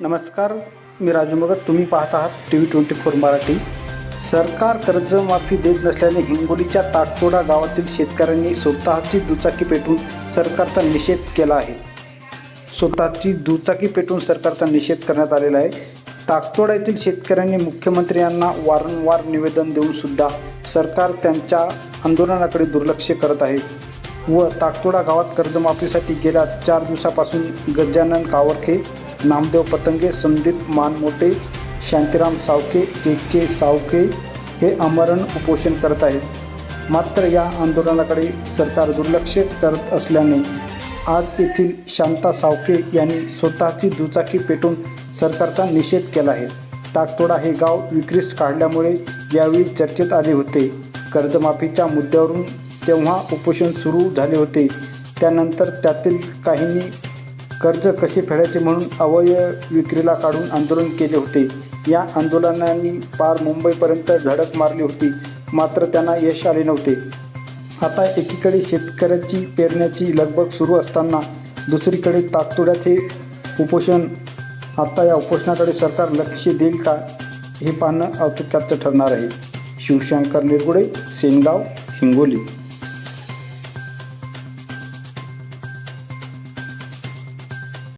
नमस्कार मी राजू मगर. तुम्ही पाहत आहात T V twenty four Marathi. सरकार कर्जमाफी देत नसल्याने हिंगोलीच्या ताकतोडा गावातील शेतकऱ्यांनी स्वतःची दुचाकी पेटून सरकारचा निषेध केला आहे. स्वतःची दुचाकी पेटून सरकारचा निषेध करण्यात आलेला आहे. ताकतोडा येथील शेतकऱ्यांनी मुख्यमंत्री यांना वारंवार निवेदन देऊन सुद्धा सरकार त्यांच्या आंदोलनाकडे दुर्लक्ष करत आहे व ताकतोडा गावात कर्जमाफीसाठी गेल्या चार दिवसापासून गजानन कावरखे नामदेव पतंगे संदीप मानमोटे शांतीराम सावके के के सावके हे आमरण उपोषण करत आहेत. मात्र या आंदोलनाकडे सरकार दुर्लक्ष करत असल्याने आज येथील शांता सावके यांनी स्वतःची दुचाकी पेटून सरकारचा निषेध केला आहे. ताकतोडा हे गाव विक्रीस काढल्यामुळे यावेळी चर्चेत आले होते. कर्जमाफीच्या मुद्द्यावरून तेव्हा उपोषण सुरू झाले होते. त्यानंतर त्यातील काहींनी कर्ज कसे फेडायचे म्हणून अवयव विक्रीला काढून आंदोलन केले होते. या आंदोलनांनी पार मुंबईपर्यंत धडक मारली होती. मात्र त्यांना यश आले नव्हते. आता एकीकडे शेतकऱ्याची पेरण्याची लगबग सुरू असताना दुसरीकडे ताकतोड्यात हे उपोषण. आता या उपोषणाकडे सरकार लक्ष देईल का हे पाहणं औत्सुक्याचं ठरणार आहे. शिवशंकर निरगुडे सेनगाव हिंगोली.